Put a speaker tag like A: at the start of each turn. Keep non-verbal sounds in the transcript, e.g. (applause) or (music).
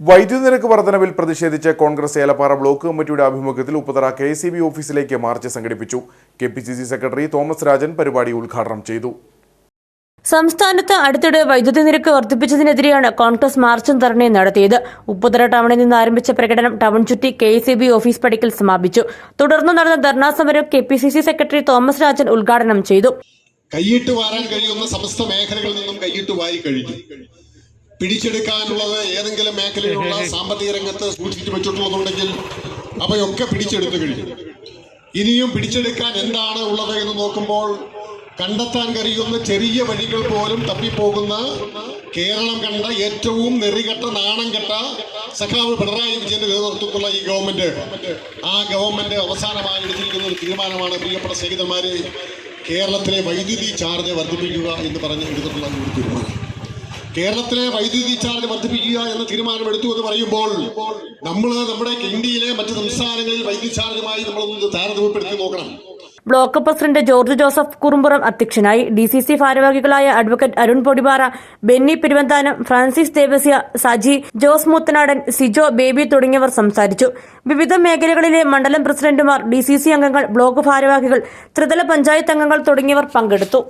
A: വൈദ്യുതി നിരക്ക് വർധനവിൽ പ്രതിഷേധിച്ച് കോൺഗ്രസ് ഏലപ്പാറ ബ്ലോക്ക് കമ്മിറ്റിയുടെ ആഭിമുഖ്യത്തിൽ ഉപ്പതറ കെ സി ബി ഓഫീസിലേക്ക് മാർച്ച് സംഘടിപ്പിച്ചു. K P C C secretary Thomas Rajan പരിപാടി ഉദ്ഘാടനം ചെയ്തു.
B: സംസ്ഥാനത്ത് അടുത്തിടെ വൈദ്യുതി നിരക്ക് വർദ്ധിപ്പിച്ചതിനെതിരെയാണ് കോൺഗ്രസ് മാർച്ചും ധർണയും നടത്തിയത്. ഉപ്പുതറ ടൗണിൽ നിന്ന് ആരംഭിച്ച പ്രകടനം ടൗൺ ചുറ്റി കെ ഓഫീസ് പടിക്കൽ സമാപിച്ചു. തുടർന്ന് നടന്ന ധർണാ സമരം K P C C secretary Thomas Rajan ഉദ്ഘാടനം ചെയ്തു.
C: കൈയിട്ട് വാരാൻ കഴിയുന്ന സമസ്ത മേഖലകളിൽ നിന്നും കൈയിട്ട് വാരി കഴിഞ്ഞു. പിടിച്ചെടുക്കാനുള്ളത് ഏതെങ്കിലും മേഖലയിലുള്ള (laughs) സാമ്പത്തിക രംഗത്ത് സൂക്ഷിച്ചു വെച്ചിട്ടുള്ളതുണ്ടെങ്കിൽ അവയൊക്കെ പിടിച്ചെടുത്തു കഴിഞ്ഞു. ഇനിയും പിടിച്ചെടുക്കാൻ എന്താണ് ഉള്ളത് എന്ന് നോക്കുമ്പോൾ കണ്ടെത്താൻ കഴിയുന്ന ചെറിയ വഴികൾ പോലും തപ്പിപ്പോകുന്ന കേരളം കണ്ട ഏറ്റവും നെറികെട്ട നാണം കെട്ട സഖാവ് പിണറായി വിജയന്റെ നേതൃത്വത്തിലുള്ള ഈ ഗവൺമെന്റ്. ആ ഗവൺമെന്റ് അവസാനമായി എടുത്തിരിക്കുന്ന ഒരു തീരുമാനമാണ് പ്രിയപ്പെട്ട സ്നേഹിതന്മാരെ കേരളത്തിലെ വൈദ്യുതി ചാർജ് വർദ്ധിപ്പിക്കുക എന്ന് പറഞ്ഞ് എടുത്തിട്ടുള്ള ഒരു തീരുമാനം. കേരളത്തിലെ വൈദ്യുതി ചാർജ് വർദ്ധിപ്പിക്കുക എന്ന തീരുമാനം എടുത്തു എന്ന് പറയുമ്പോൾ നമ്മൾ നമ്മുടെ ഇന്ത്യയിലെ മറ്റ് സംസ്ഥാനങ്ങളിൽ വൈദ്യുതി ചാർജുമായി നമ്മളൊന്ന് താരതമ്യപ്പെടുത്തി നോക്കണം.
B: Block president George Joseph Kurumpuram അധ്യക്ഷനായി ഡി സി സി ഭാരവാഹികളായ advocate Arun Podipara Benny Peruvanthanam Francis Devasya Saji Jose Muthanadan Sijo baby തുടങ്ങിയവർ സംസാരിച്ചു. വിവിധ മേഖലകളിലെ മണ്ഡലം പ്രസിഡന്റുമാർ ഡി അംഗങ്ങൾ ബ്ലോക്ക് ഭാരവാഹികൾ ത്രിതല പഞ്ചായത്ത് അംഗങ്ങൾ തുടങ്ങിയവർ പങ്കെടുത്തു.